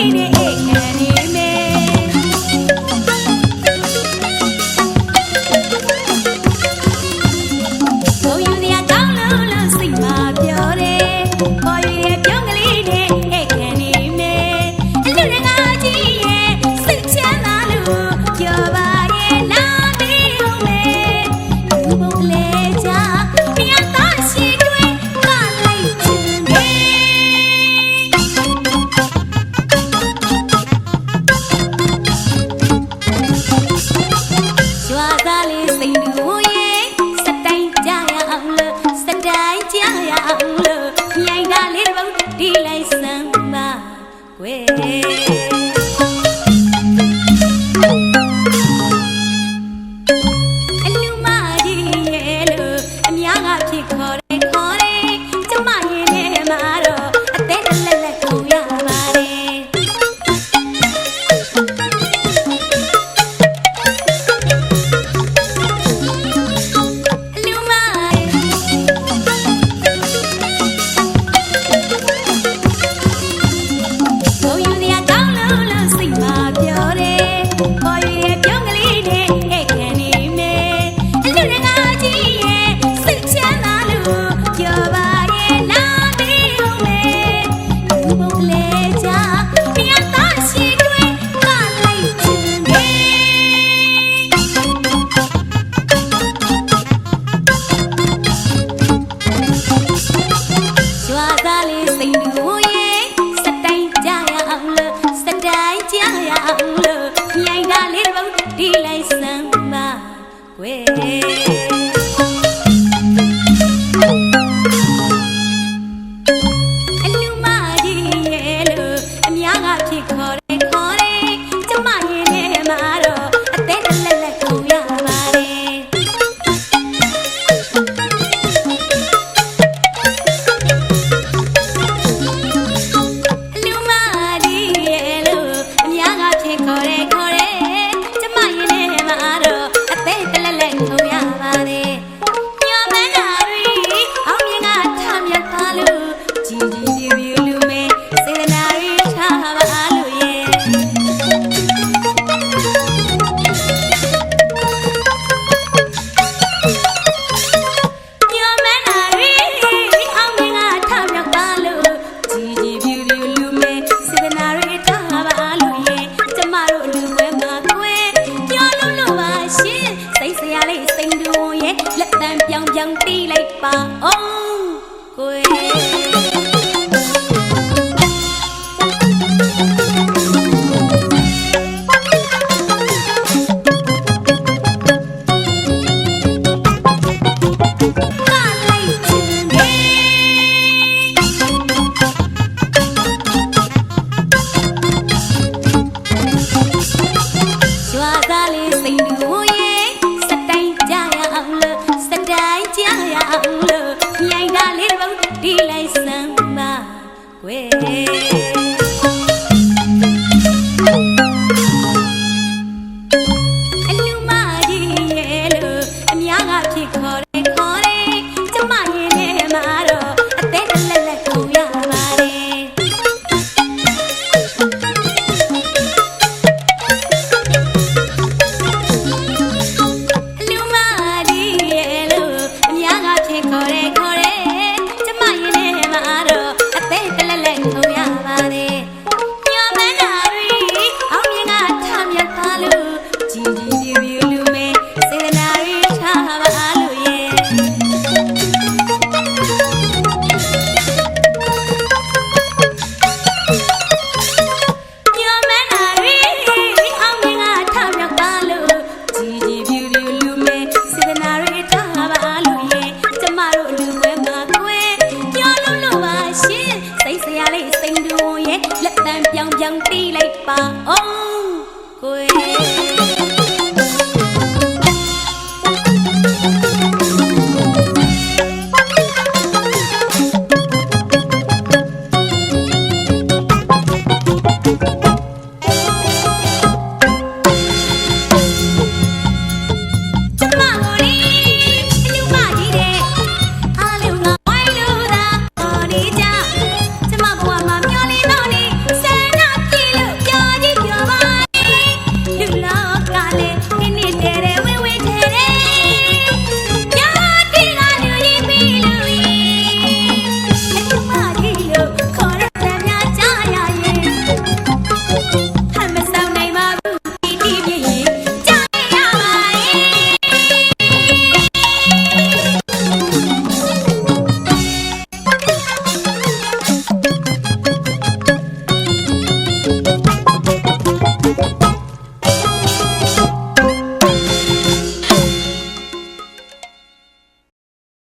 mine ek it. လို့မြိုင်တာလေးတစ်ပုတ်တီးလိုက်စမ်းပါကွယ်အလူမကြီးရဲ့လို့အများကဖြစ်ခေါ် တန်ပြောင်ပြောင်တီးလိုက်ပါအောင်ကိုယ်